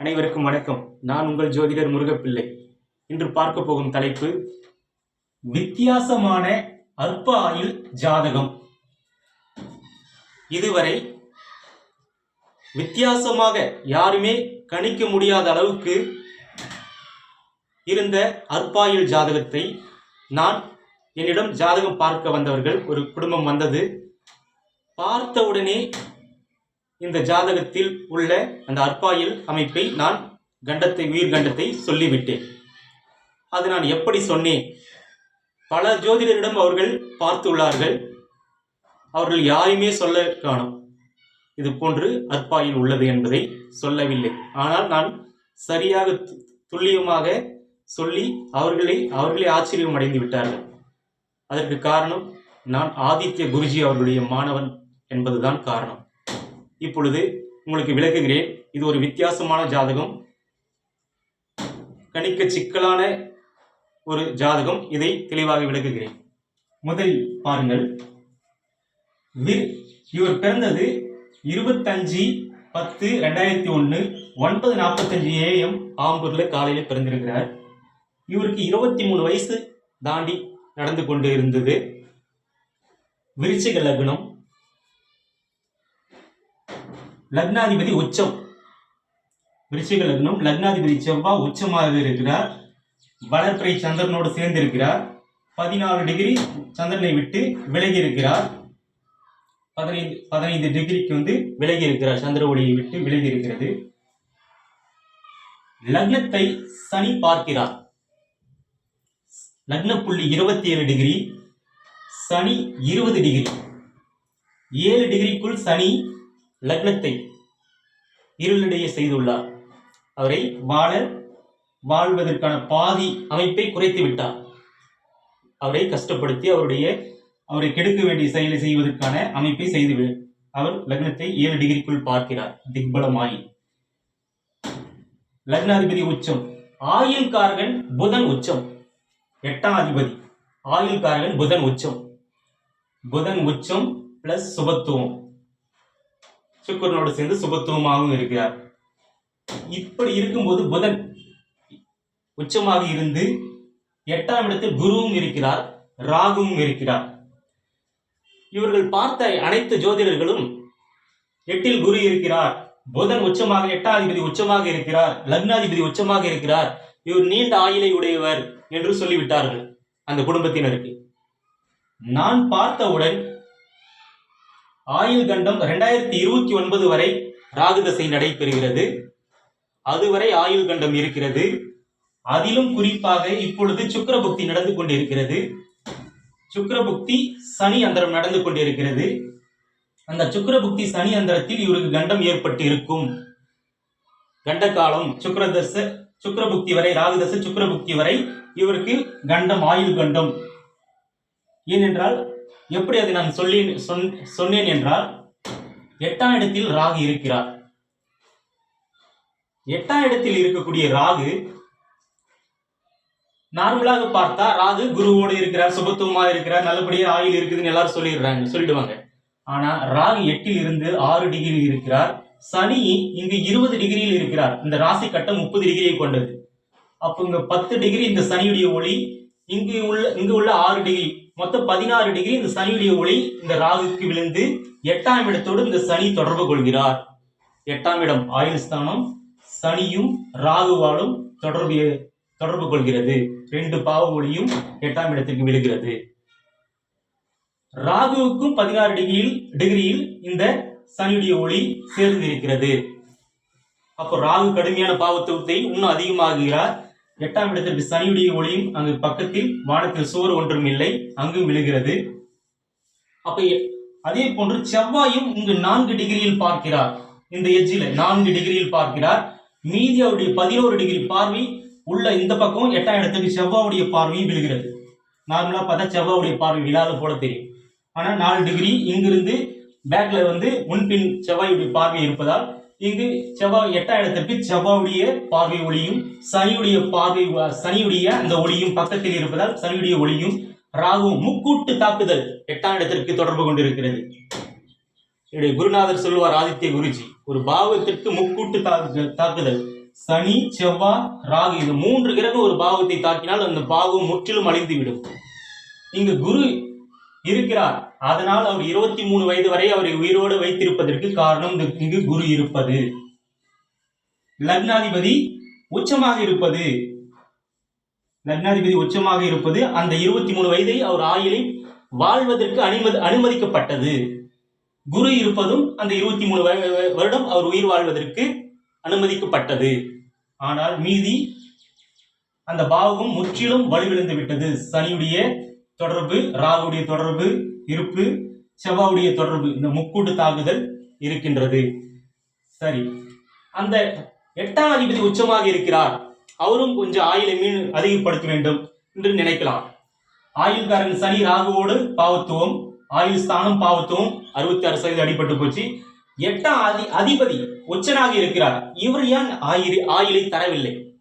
அனைவருக்கும் வணக்கம். நான் உங்கள் ஜோதிடர் முருகப்பிள்ளை. இன்று பார்க்க போகும் தலைப்பு வித்தியாசமான அற்ப ஆயுள் ஜாதகம். இதுவரை வித்தியாசமாக யாருமே கணிக்க முடியாத அளவுக்கு இருந்த அற்பாயுள் ஜாதகத்தை நான் என்னிடம் ஜாதகம் பார்க்க வந்தவர்கள் ஒரு குடும்பம் வந்தது. பார்த்தவுடனே இந்த ஜாதகத்தில் உள்ள அந்த அற்பாயில் அமைப்பை நான் கண்டத்தை உயிர் கண்டத்தை சொல்லிவிட்டேன். அது நான் எப்படி சொன்னேன்? பல ஜோதிடரிடம் அவர்கள் பார்த்துள்ளார்கள் அவர்கள் யாரையுமே சொல்ல காணும். இது போன்று அற்பாயில் உள்ளது என்பதை சொல்லவில்லை. ஆனால் நான் சரியாக து- துல்லியமாக சொல்லி அவர்களை அவர்களே ஆச்சரியம் அடைந்து விட்டார்கள். அதற்கு காரணம் நான் ஆதித்ய குருஜி அவர்களுடைய மாணவன் என்பதுதான் காரணம். இப்பொழுது உங்களுக்கு விளக்குகிறேன். இது ஒரு வித்தியாசமான ஜாதகம். கணிக்க சிக்கலான ஒரு ஜாதகம். இதை தெளிவாக விளக்குகிறேன். முதலில் பாருங்கள். விர் இவர் பிறந்தது இருபத்தஞ்சு பத்து ரெண்டாயிரத்தி ஒன்று ஒன்பது நாற்பத்தஞ்சு ஏஎம் ஆம்பூரில் காலையில் பிறந்திருக்கிறார். இவருக்கு இருபத்தி மூணு வயசு தாண்டி நடந்து கொண்டு இருந்தது. விருச்சிக லக்னம். லக்னாதிபதி உச்சம். விருச்சிக லக்னம் லக்னாதிபதி செவ்வாய் உச்சமாக இருக்கிறார். வளர்ப்பிறை சந்திரனோடு சேர்ந்து இருக்கிறார் பதினாலு டிகிரி சந்திரனை விட்டு விலகி இருக்கிறார் பதினைந்து பதினைந்து டிகிரிக்கு வந்து விலகி இருக்கிறார் சந்திர ஒளியை விட்டு விலகி இருக்கிறது லக்னத்தை சனி பார்க்கிறார். லக்ன புள்ளி இருபத்தி ஏழு டிகிரி சனி இருபது டிகிரி. ஏழு டிகிரிக்குள் சனி லக்னத்தை இருளிடையே செய்துள்ளார். அவரை வாழ வாழ்வதற்கான பாதி அமைப்பை குறைத்து விட்டார். அவரை கஷ்டப்படுத்தி அவருடைய அவரை கெடுக்க வேண்டிய செயலை செய்வதற்கான அமைப்பை செய்து அவர் லக்னத்தை ஏழு டிகிரிக்குள் பார்க்கிறார். திக்பலமாயி. லக்னாதிபதி உச்சம். ஆயுள் காரகன் புதன் உச்சம். எட்டாம் அதிபதி. ஆயுள் காரகன் புதன் உச்சம். புதன் உச்சம் பிளஸ் சுபத்துவம். சுக்கரனோடு சேர்ந்து சுபத்துவமாகவும் இருக்கிறார். இப்படி இருக்கும்போது புதன் உச்சமாக இருந்து எட்டாம் இடத்தில் குருவும் இருக்கிறார் ராகுவும் இருக்கிறார். இவர்கள் பார்த்த அனைத்து ஜோதிடர்களும் எட்டில் குரு இருக்கிறார் புதன் உச்சமாக எட்டாதிபதி உச்சமாக இருக்கிறார் லக்னாதிபதி உச்சமாக இருக்கிறார். இவர் நீண்ட ஆயுளை உடையவர் என்று சொல்லிவிட்டார்கள் அந்த குடும்பத்தினருக்கு. நான் பார்த்தவுடன் ஆயுள் கண்டம் ரெண்டாயிரத்தி இருபத்தி ஒன்பது வரை ராகுதசை நடைபெறுகிறது. அதுவரை ஆயுள் கண்டம் இருக்கிறது. அதிலும் குறிப்பாக இப்பொழுது சுக்கரபுக்தி நடந்து கொண்டிருக்கிறது. சுக்கரபுக்தி சனி அந்தரம் நடந்து கொண்டிருக்கிறது. அந்த சுக்கரபுக்தி சனி அந்தரத்தில் இவருக்கு கண்டம் ஏற்பட்டு இருக்கும் கண்ட காலம் சுக்கரதச சுக்கரபுக்தி வரை ராகுதச சுக்கரபுக்தி வரை இவருக்கு கண்டம் ஆயுள் கண்டம். ஏனென்றால் எப்படி அதை நான் சொல்லி சொன்- சொன்னேன் என்றால் எட்டாம் இடத்தில் ராகு இருக்கிறார். எட்டாம் இடத்தில் இருக்கக்கூடிய ராகு நார்மலாக பார்த்தா ராகு குருவோடு இருக்கிறார் சுபத்துவமாக இருக்கிறார் நல்லபடியாக ஆயில் இருக்குதுன்னு எல்லாரும் சொல்லிடுறாங்க சொல்லிடுவாங்க. ஆனா ராகு எட்டில் இருந்து ஆறு டிகிரி இருக்கிறார். சனி இங்கு இருபது டிகிரியில் இருக்கிறார். இந்த ராசி கட்டம் முப்பது டிகிரியை கொண்டது. அப்போ இங்க பத்து டிகிரி இந்த சனியுடைய ஒளி இங்கு உள்ள இங்கு உள்ள ஆறு டிகிரி மொத்தம் பதினாறு டிகிரி இந்த சனியுடைய ஒளி இந்த ராகுக்கு விழுந்து எட்டாம் இடத்தோடு இந்த சனி தொடர்பு கொள்கிறார். எட்டாம் இடம் ஆயுள் ஸ்தானம் சனியும் ராகுவாலும் தொடர்பு தொடர்பு கொள்கிறது. ரெண்டு பாவ ஒளியும் எட்டாம் இடத்திற்கு விழுகிறது. ராகுவுக்கும் பதினாறு டிகிரியில் டிகிரியில் இந்த சனியுடைய ஒளி சேர்ந்து இருக்கிறது அப்போ ராகு கடுமையான பாவத்துவத்தை இன்னும் அதிகமாகிறார் எட்டாம் இடத்திற்கு சனியுடைய ஒளியும் அங்கு பக்கத்தில் வானத்தில் சோறு ஒன்றும் இல்லை அங்கும் விழுகிறது. அப்ப அதே போன்று செவ்வாயும் இங்கு நான்கு டிகிரியில் பார்க்கிறார். இந்த எஜ்ஜில நான்கு டிகிரியில் பார்க்கிறார். மீதி அவருடைய பதினோரு டிகிரி பார்வை உள்ள இந்த பக்கம் எட்டாம் இடத்துக்கு செவ்வாவுடைய பார்வையும் விழுகிறது. நார்மலா பார்த்தா செவ்வாவுடைய பார்வை விழாத போல தெரியும். ஆனா நாலு டிகிரி இங்கிருந்து பேக்ல வந்து முன்பின் செவ்வாயுடைய பார்வை இருப்பதால் இங்கு செவ்வாய் எட்டாம் இடத்திற்கு செவ்வாயுடைய பார்வை ஒளியும் சனியுடைய பார்வை சனியுடைய அந்த ஒளியும் பக்கத்தில் இருப்பதால் சனியுடைய ஒளியும் ராகுவும் முக்கூட்டு தாக்குதல் எட்டாம் இடத்திற்கு தொடர்பு கொண்டிருக்கிறது. என்னுடைய குருநாதர் சொல்லுவார் ஆதித்ய குருஜி ஒரு பாவத்திற்கு முக்கூட்டு தாக்கு- தாக்குதல் சனி செவ்வாய் ராகு இந்த மூன்று கிரகம் ஒரு பாவத்தை தாக்கினால் அந்த பாவம் முற்றிலும் அழிந்துவிடும். இங்கு குரு இருக்கிறார். அதனால் அவர் இருபத்தி மூணு வயது வரை அவரை உயிரோடு வைத்திருப்பதற்கு காரணம் இங்கு குரு இருப்பது. லக்னாதிபதி உச்சமாக இருப்பது. லக்னாதிபதி உச்சமாக இருப்பது அந்த இருபத்தி மூணு வயதை அவர் ஆயிலை வாழ்வதற்கு அனுமதி அனுமதிக்கப்பட்டது. குரு இருப்பதும் அந்த இருபத்தி மூணு வருடம் அவர் உயிர் வாழ்வதற்கு அனுமதிக்கப்பட்டது. ஆனால் மீதி அந்த பாவகம் முற்றிலும் வலுவிழந்து விட்டது. சனியுடைய தொடர்பு ராகுடைய தொடர்பு இருப்பு செவ்வாவுடைய தொடர்பு இந்த முக்கூட்டு தாக்குதல் இருக்கின்றது. சரி. அந்த எட்டாம் அதிபதி உச்சமாக இருக்கிறார். அவரும் கொஞ்சம் ஆயுளை மீன் அதிகப்படுத்த வேண்டும் என்று நினைக்கலாம். ஆயுள்காரன் சனி ராகுவோடு பாவத்துவம் ஆயுள் ஸ்தானம் பாவத்துவம் அறுபத்தி ஆறு சதவீதம் அடிபட்டு போச்சு. எட்டாம் அதி அதிபதி உச்சனாக இருக்கிறார். இவர் ஏன் ஆயுள் ஆயுளை தரவில்லை?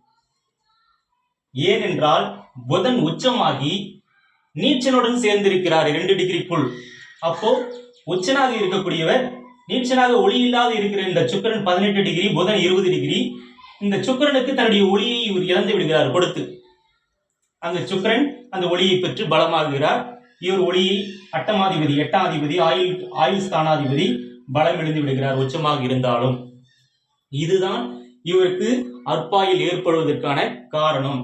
ஏனென்றால் புதன் உச்சமாகி நீச்சனுடன் சேர்ந்திருக்கிறார் இரண்டு டிகிரிக்குள். அப்போ உச்சனாக இருக்கக்கூடியவர் நீச்சனாக ஒளி இல்லாத இருக்கிற இந்த சுக்கிரன் பதினெட்டு டிகிரி புதன் இருபது டிகிரி இந்த சுக்கிரனுக்கு தன்னுடைய ஒளியை இவர் இழந்து விடுகிறார் கொடுத்து. அந்த சுக்கிரன் அந்த ஒளியை பெற்று பலமாகுகிறார். இவர் ஒளியை அட்டமாதிபதி எட்டாதிபதி ஆயுள் ஆயுள் ஸ்தானாதிபதி பலம் இழந்து விடுகிறார் உச்சமாக இருந்தாலும். இதுதான் இவருக்கு அற்பாயில் ஏற்படுவதற்கான காரணம்.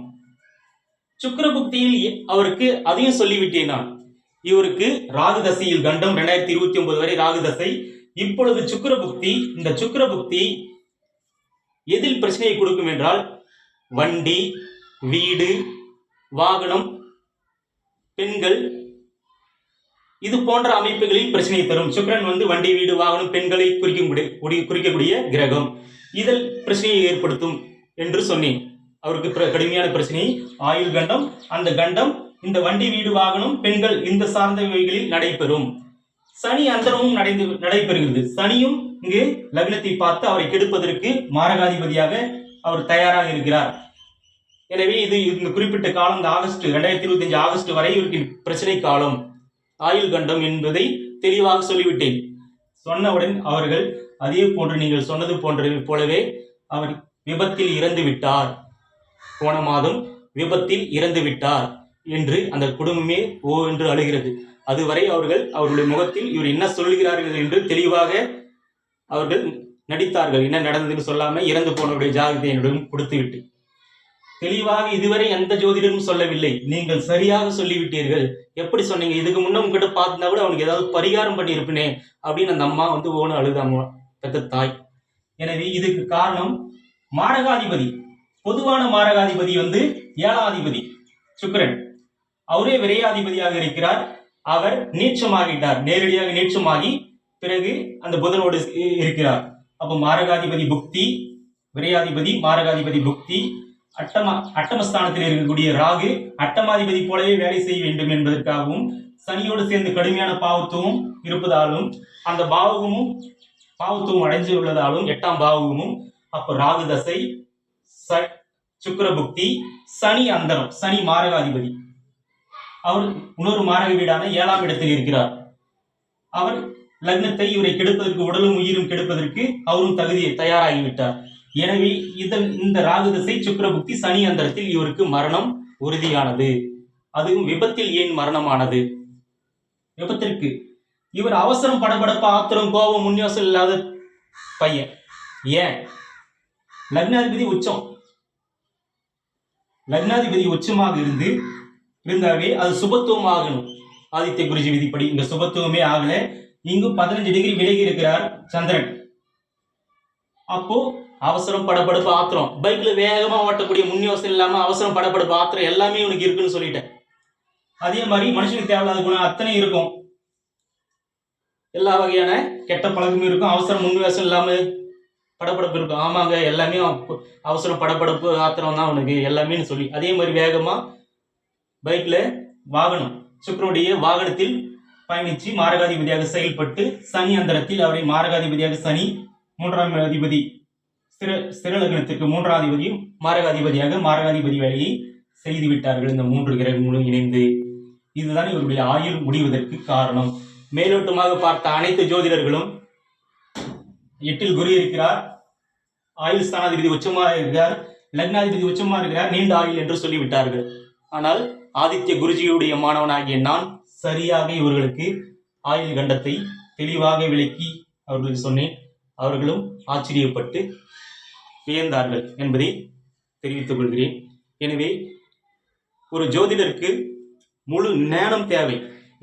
சுக்கரபுக்தியில் எ- அவருக்கு அதையும் சொல்லிவிட்டேன் நான். இவருக்கு ராகு தசையில் கண்டம் ரெண்டாயிரத்தி இருபத்தி ஒன்பது வரை ராகு தசை இப்பொழுது சுக்கரபுக்தி இந்த சுக்கரபுக்தி எதில் பிரச்சனையை கொடுக்கும் என்றால் வண்டி வீடு வாகனம் பெண்கள் இது போன்ற அமைப்புகளில் பிரச்சனையை தரும். சுக்கிரன் வந்து வண்டி வீடு வாகனம் பெண்களை குறிக்கக்கூடிய குறிக்கக்கூடிய கிரகம். இதில் பிரச்சனையை ஏற்படுத்தும் என்று சொன்னேன். அவருக்கு பிர- கடுமையான பிரச்சனை. ஆயுள் கண்டம் அந்த கண்டம் இந்த வண்டி வீடு வாகனம் பெண்கள் இந்த சார்ந்த வகைகளில் நடைபெறும். சனி அந்தரமும் நடைந்து நடைபெறுகிறது. சனியும் இங்கு லக்னத்தை பார்த்து அவரை கெடுப்பதற்கு மாரகாதிபதியாக அவர் தயாராக இருக்கிறார். எனவே இது இந்த குறிப்பிட்ட காலம் இந்த ஆகஸ்ட் ரெண்டாயிரத்தி இருபத்தி ஆகஸ்ட் வரை இவருக்கு பிரச்சனை காலம். ஆயுள் கண்டம் என்பதை தெளிவாக சொல்லிவிட்டேன். சொன்னவுடன் அவர்கள் அதே போன்று நீங்கள் சொன்னது போன்ற போலவே அவர் விபத்தில் இறந்து விட்டார் போன மாதம் விபத்தில் இறந்து விட்டார் என்று அந்த குடும்பமே ஓ என்று அழுகிறது. அதுவரை அவர்கள் அவருடைய முகத்தில் இவர் என்ன சொல்கிறார்கள் என்று தெளிவாக அவர்கள் நடித்தார்கள். என்ன நடந்ததுன்னு சொல்லாமல் இறந்து போனவருடைய ஜாகிரதை என்னிடம் கொடுத்துவிட்டு. தெளிவாக இதுவரை எந்த ஜோதிடரும் சொல்லவில்லை. நீங்கள் சரியாக சொல்லிவிட்டீர்கள். எப்படி சொன்னீங்க? இதுக்கு முன்ன உங்ககிட்ட பார்த்திருந்தா கூட அவனுக்கு ஏதாவது பரிகாரம் பண்ணியிருப்பேனே அப்படின்னு அந்த அம்மா வந்து ஓன அழுதாங்க பெத்த தாய். எனவே இதுக்கு காரணம் மாடகாதிபதி பொதுவான மாரகாதிபதி வந்து ஏழாதிபதி சுக்கரன். அவரே விரையாதிபதியாக இருக்கிறார். அவர் நீச்சமாகிட்டார். நேரடியாக நீச்சமாகி பிறகு அந்த புதனோடு இருக்கிறார். அப்போ மாரகாதிபதி புக்தி விரையாதிபதி மாரகாதிபதி புக்தி அட்டம அட்டமஸ்தானத்தில் இருக்கக்கூடிய ராகு அட்டமாதிபதி போலவே வேலை செய்ய வேண்டும் என்பதற்காகவும் சனியோடு சேர்ந்து கடுமையான பாவத்துவம் இருப்பதாலும் அந்த பாவகமும் பாவத்துவம் அடைஞ்சு உள்ளதாலும் எட்டாம் பாவகமும் அப்போ ராகு தசை ச சுக்கிர புக்தி சனி அந்தரம் சனி மாரகாதிபதி. அவர் இன்னொரு மாரக வீடான ஏழாம் இடத்தில் இருக்கிறார். அவர் லக்னத்தை இவரை கெடுப்பதற்கு உடலும் உயிரும் கெடுப்பதற்கு அவரும் தகுதியை தயாராகிவிட்டார். எனவே இதன் இந்த ராகு தசை சுக்கிர புக்தி சனி அந்தரத்தில் இவருக்கு மரணம் உறுதியானது. அதுவும் விபத்தில் ஏன் மரணமானது? விபத்திற்கு. இவர் அவசரம் படபடப்பு ஆத்திரம் கோபம் முன்யோசம் இல்லாத பையன். ஏன்? லக்னாதிபதி உச்சம். லக்னாதிபதி உச்சமாக இருந்து இருந்தாவே அது சுபத்துவம் ஆகணும். ஆதித்ய குருஜி விதிப்படி இந்த சுபத்துவமே ஆகல. இங்கு பதினஞ்சு டிகிரி விலகி இருக்கிறார் சந்திரன். அப்போ அவசரம் படப்படுப்பு ஆத்திரம். பைக்ல வேகமா ஓட்டக்கூடிய முன் யோசனை இல்லாம அவசரம் படப்படுப்பு ஆத்திரம் எல்லாமே உனக்கு இருக்குன்னு சொல்லிட்டேன். அதே மாதிரி மனுஷனுக்கு தேவையில்லாத குணம் அத்தனை இருக்கும். எல்லா வகையான கெட்ட பழக்கமும் இருக்கும். அவசரம் முன் யோசனை இல்லாம படப்படப்பு இருக்கும். ஆமாங்க எல்லாமே அவ- அவசரம் படப்படப்பு ஆத்திரம் தான் உனக்கு. எல்லாமே சொல்லி. அதே மாதிரி வேகமா பைக்ல வாகனம். சுக்கரனுடைய வாகனத்தில் பயணிச்சு மாரகாதிபதியாக செயல்பட்டு சனி அந்தரத்தில் அவரை மாரகாதிபதியாக சனி மூன்றாம் அதிபதி ஸ்திர ஸ்திர மூன்றாம் அதிபதியும் மாரகாதிபதியாக மாரகாதிபதி வேலையை செய்து விட்டார்கள். இந்த மூன்று கிரகங்களும் இணைந்து. இதுதான் இவருடைய ஆயுள் முடிவதற்கு காரணம். மேலோட்டமாக பார்த்த அனைத்து ஜோதிடர்களும் எட்டில் குரு இருக்கிறார். ஆயுள் ஸ்தானாதிபதி உச்சமாக இருக்கிறார். லக்னாதிபதி உச்சமாக இருக்கிறார். நீண்ட ஆயுள் என்று சொல்லிவிட்டார்கள். ஆனால் ஆதித்ய குருஜியுடைய மாணவனாகிய நான் சரியாக இவர்களுக்கு ஆயுள் கண்டத்தை தெளிவாக விளக்கி அவர்களுக்கு சொன்னேன். அவர்களும் ஆச்சரியப்பட்டு வியந்தார்கள் என்பதை தெரிவித்துக் கொள்கிறேன். எனவே ஒரு ஜோதிடருக்கு முழு ஞானம் தேவை.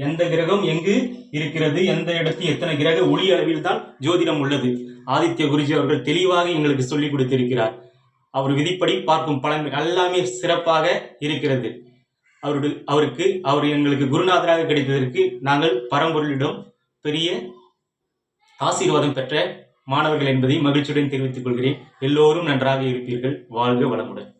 எந்த கிரகம் எங்கு இருக்கிறது. எந்த இடத்தில் எத்தனை கிரக ஒளி அளவில் தான் ஜோதிடம் உள்ளது. ஆதித்ய குருஜி அவர்கள் தெளிவாக எங்களுக்கு சொல்லிக் கொடுத்திருக்கிறார். அவர் விதிப்படி பார்க்கும் பலன் எல்லாமே சிறப்பாக இருக்கிறது. அவருடைய அவருக்கு அவர் எங்களுக்கு குருநாதராக கிடைத்ததற்கு நாங்கள் பரம்பொருளிடம் பெரிய ஆசீர்வாதம் பெற்ற மாணவர்கள் என்பதை மகிழ்ச்சியுடன் தெரிவித்துக் கொள்கிறேன். எல்லோரும் நன்றாக இருப்பீர்கள். வாழ்க வளமுடன்.